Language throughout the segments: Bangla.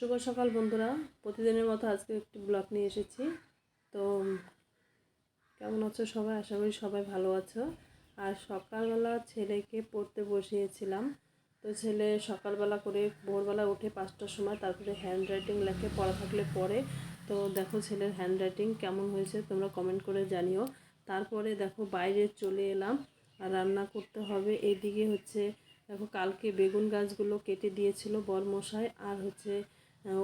শুভ সকাল বন্ধুরা। প্রতিদিনের মতো আজকে একটি ব্লগ নিয়ে এসেছি। তো, কেমন আছো সবাই? আশা করি সবাই ভালো আছো। আর সকালবেলা ছেলেকে পড়তে বসিয়েছিলাম। তো ছেলে সকালবেলা করে ভোরবেলা উঠে পাঁচটার সময় তারপরে হ্যান্ড রাইটিং লেখে, পড়া থাকলে পড়ে। তো দেখো ছেলের হ্যান্ড রাইটিং কেমন হয়েছে, তোমরা কমেন্ট করে জানিও। তারপরে দেখো বাইরে চলে এলাম। আর রান্না করতে হবে। এইদিকে হচ্ছে, দেখো কালকে বেগুন গাছগুলো কেটে দিয়েছিল বরমশাই। আর হচ্ছে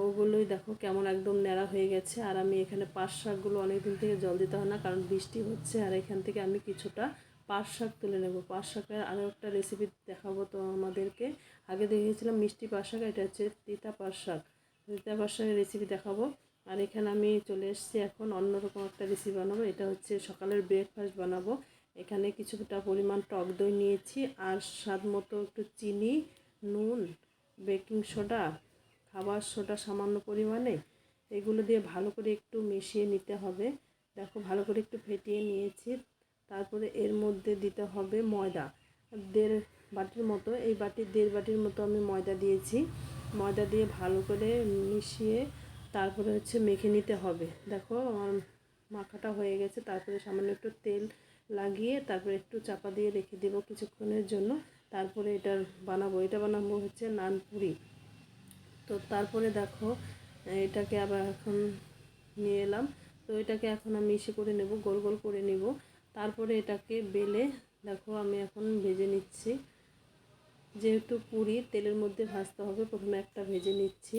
ওগুলোই দেখো কেমন একদম ন্যাড়া হয়ে গেছে। আর আমি এখানে পাট শাকগুলো অনেক দিন থেকে জল দিতে হয় না, কারণ বৃষ্টি হচ্ছে, আর এখান থেকে আমি কিছুটা পাট শাক তুলে নেব। পাট শাকের আরও একটা রেসিপি দেখাবো তো আমাদেরকে আগে দেখিয়েছিলাম মিষ্টি পাট শাক, এটা হচ্ছে তিতা পাট শাক। তিতা পাট শাকের রেসিপি দেখাবো। আর এখানে আমি চলে এসেছি এখন, অন্যরকম একটা রেসিপি বানাবো। এটা হচ্ছে সকালের ব্রেকফাস্ট বানাবো। এখানে কিছুটা পরিমাণ টক দই নিয়েছি, আর স্বাদ মতো একটু চিনি, নুন বেকিং সোডা খাবার সোডা সামান্য পরিমাণে এগুলো দিয়ে ভালো করে একটু মিশিয়ে নিতে হবে। দেখো ভালো করে একটু ফেটিয়ে নিয়েছি। তারপরে এর মধ্যে দিতে হবে ময়দা। দেড় বাটির মতো, এই বাটির দেড় বাটির মতো আমি ময়দা দিয়েছি। ময়দা দিয়ে ভালো করে মিশিয়ে তারপরে হচ্ছে মেখে নিতে হবে। দেখো আমার মাখাটা হয়ে গেছে। তারপরে সামান্য একটু তেল লাগিয়ে তারপরে একটু চাপা দিয়ে রেখে দেবো কিছুক্ষণের জন্য। তারপরে এটা বানাবো। এটা বানাবো হচ্ছে নানপুরি। তো তারপরে দেখো, এটাকে আবার এখন নিয়ে এলাম। তো এটাকে এখন আমি ইসে করে নেব, গোল গোল করে নেব। তারপরে এটাকে বেলে দেখো, আমি এখন ভেজে নিচ্ছি। যেহেতু পুরি, তেলের মধ্যে ভাজতে হবে, প্রথমে একটা ভেজে নিচ্ছি।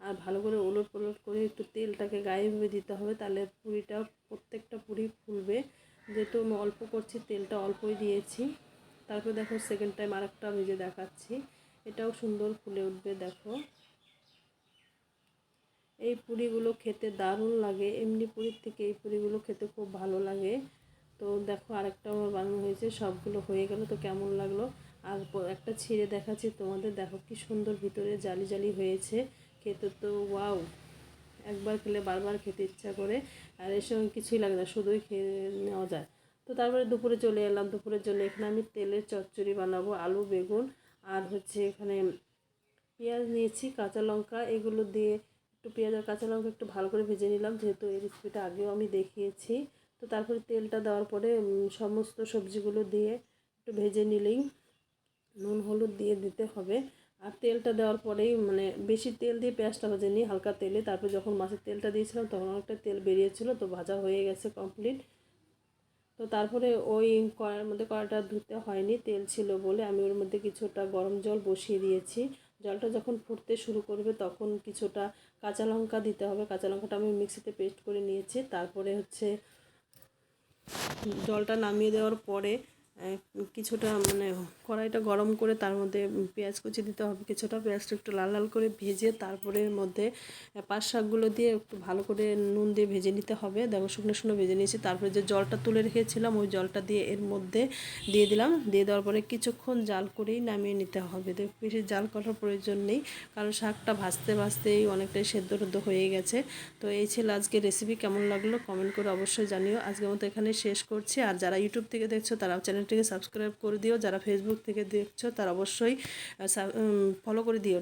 আর ভালো করে ওলট পালট করে একটু তেলটাকে গায়ে ভেবে দিতে হবে, তাহলে পুরিটা প্রত্যেকটা পুরি ফুলবে। যেহেতু আমি অল্প করছি, তেলটা অল্পই দিয়েছি। তারপর দেখো সেকেন্ড টাইম আরেকটা ভেজে দেখাচ্ছি। এটাও সুন্দর ফুলে উঠবে, দেখো। এই পুরিগুলো খেতে দারুণ লাগে। এমনি পুরীর থেকে এই পুরিগুলো খেতে খুব ভালো লাগে। তো দেখো আরেকটা আমার বানানো হয়েছে, সবগুলো হয়ে গেল তো কেমন লাগল। আর একটা ছিঁড়ে দেখাচ্ছি তোমাদের, দেখো কি সুন্দর ভিতরে জালি জালি হয়েছে খেতে তো, ওয়াও। একবার খেলে বারবার খেতে ইচ্ছা করে, আর এর সঙ্গে কিছুই লাগে না, শুধুই খেয়ে নেওয়া যায়। তো তারপরে দুপুরে চলে এলাম দুপুরের জন্য এখানে আমি তেলের চচ্চড়ি বানাবো, আলু, বেগুন, আর হচ্ছে এখানে পেঁয়াজ নিয়েছি, কাঁচা লঙ্কা, এগুলো দিয়ে একটু পেঁয়াজ আর কাঁচা লঙ্কা একটু ভালো করে ভেজে নিলাম, যেহেতু এই রেসিপিটা আগেও আমি দেখিয়েছি। তো তারপরে তেলটা দেওয়ার পরে সমস্ত সবজিগুলো দিয়ে একটু ভেজে নিলেই নুন, হলুদ দিয়ে দিতে হবে। আর তেলটা দেওয়ার পরেই মানে বেশি তেল দিয়ে পেঁয়াজটা ভেজে নিই হালকা তেলে। তারপর যখন মাছের তেলটা দিয়েছিলাম, তখন অনেকটা তেল বেরিয়েছিল, তো ভাজা হয়ে গেছে কমপ্লিট তো তারপরে ওই কড়ার মধ্যে কড়াইটা ধুতে হয়নি, তেল ছিল বলে আমি ওর মধ্যে কিছুটা গরম জল বসিয়ে দিয়েছি। জলটা যখন ফুটতে শুরু করবে তখন কিছুটা কাঁচা লঙ্কা দিতে হবে। কাঁচা লঙ্কাটা আমি মিক্সিতে পেস্ট করে নিয়েছি। তারপরে হচ্ছে জলটা নামিয়ে দেওয়ার পরে কিছুটা মানে কড়াইটা গরম করে তার মধ্যে পেঁয়াজ কুচি দিতে হবে। কিছুটা পেঁয়াজটা একটু লাল লাল করে ভেজে তারপরে মধ্যে পাঁচ শাকগুলো দিয়ে একটু ভালো করে নুন দিয়ে ভেজে নিতে হবে। দেখো শুকনো শুকনো ভেজে নিয়েছি। তারপরে যে জলটা তুলে রেখেছিলাম, ওই জলটা দিয়ে এর মধ্যে দিয়ে দিলাম। দিয়ে দেওয়ার পরে কিছুক্ষণ জাল করেই নামিয়ে নিতে হবে। তো বেশি জাল করার প্রয়োজন নেই, কারণ শাকটা ভাজতে ভাজতেই অনেকটাই সেদ্ধ টেদ্ধ হয়ে গেছে। তো এই ছিল আজকে রেসিপি কেমন লাগল? কমেন্ট করে অবশ্যই জানিও। আজকের মতো এখানে শেষ করছি। আর যারা ইউটিউব থেকে দেখছ তারা চ্যানেলটিকে সাবস্ক্রাইব করে দিও। যারা ফেসবুক থেকে দেখছ তারা অবশ্যই ফলো করে দিও।